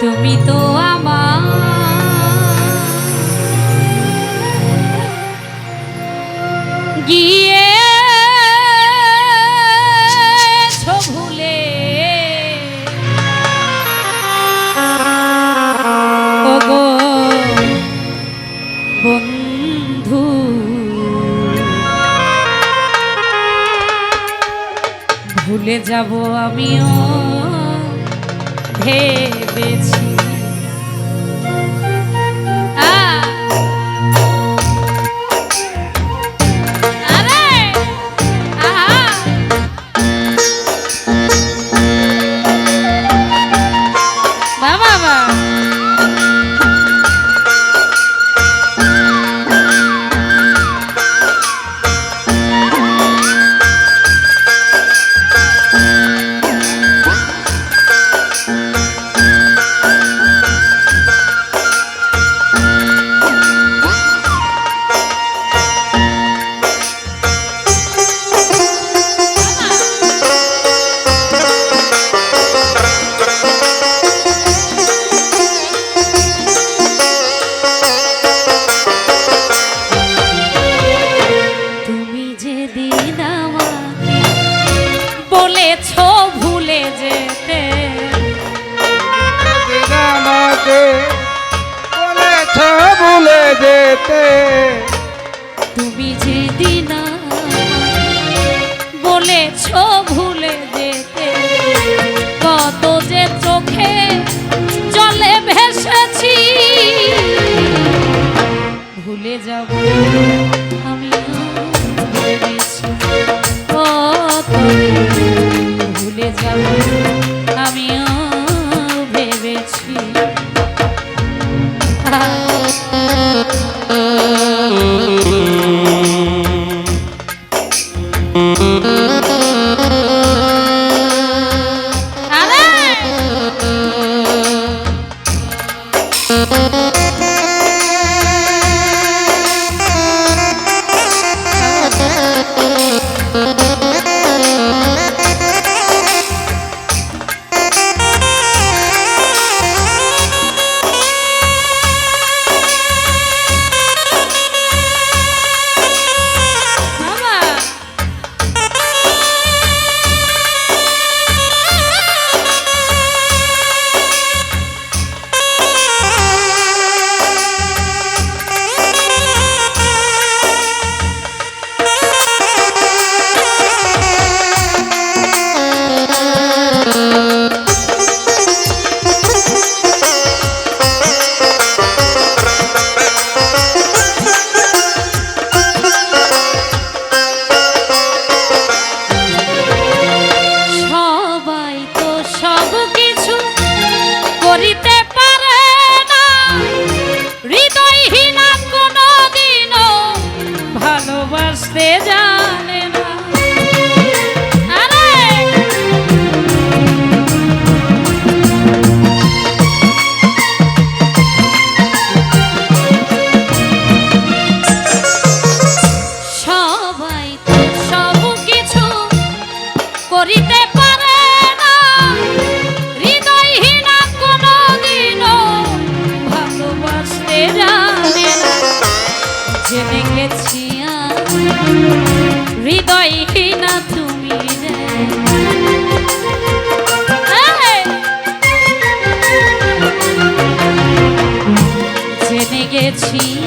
তুমি তো আমার। গিয়ে ভুলে। ওগো বন্ধু। ভুলে যাব আমিও। ভেবেছি। achieve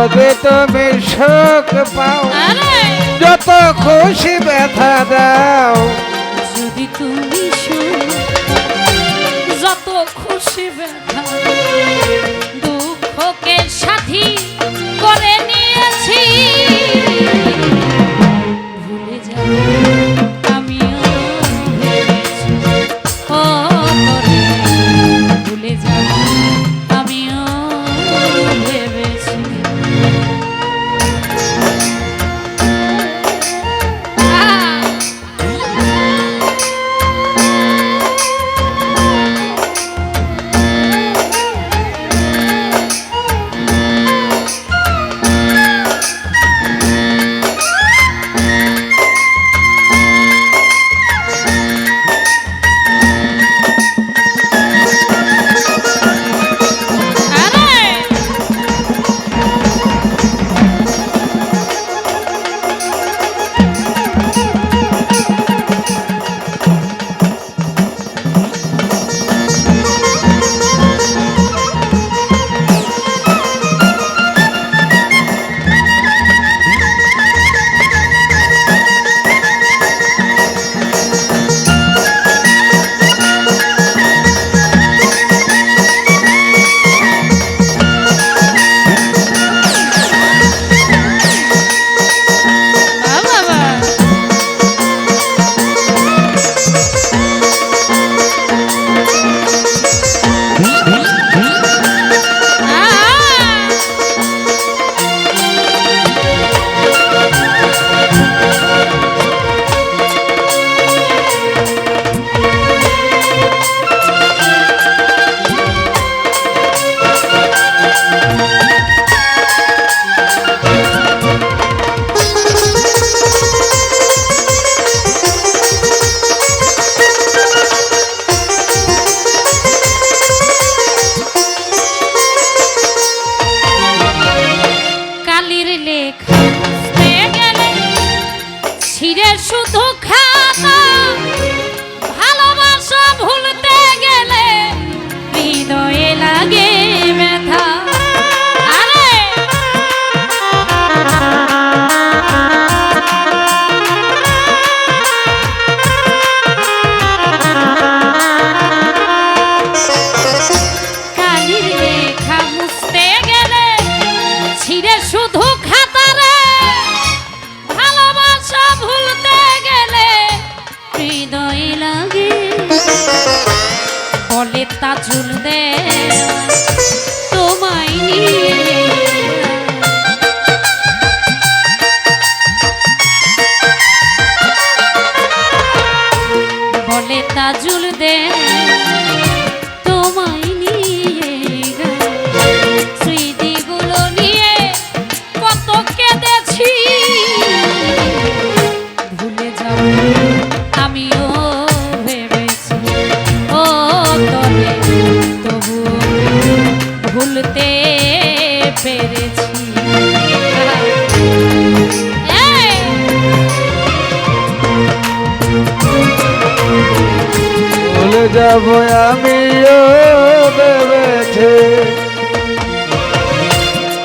যদি তুমি সুখ পাও। যত খুশি ব্যথা দাও। যদি তুমি যত খুশি ব্যথা দুঃখকে সাথী করে নিয়েছি।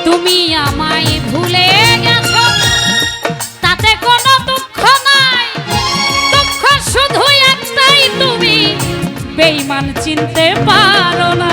তুমি আমায় ভুলে গেছো, তাতে কোনো দুঃখ নাই। দুঃখ শুধু একটাই তুমি বেইমান চিনতে পারো না।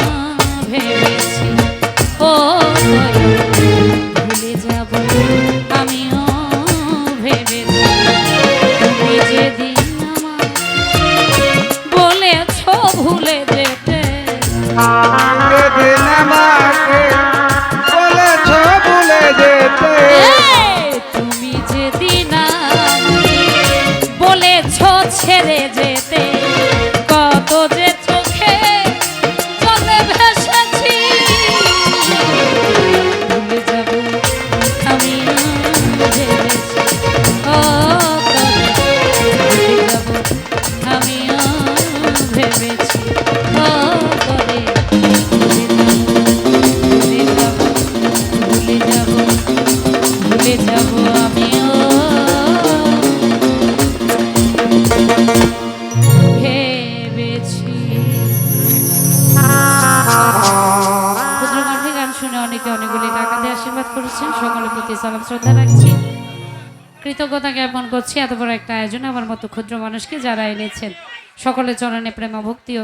ছেড়ে যেতে। কত যে চোখে চলে ভেসেছি। ভুলে যাব, আমি ও ভুলে যাব ভুলে যাব আমিও সালাম শ্রদ্ধা রাখছি। কৃতজ্ঞতা জ্ঞাপন করছি এত বড় একটা আয়োজন আমার মতো ক্ষুদ্র মানুষকে যারা এনেছেন। সকলে চরণে প্রেমা ভক্তি ও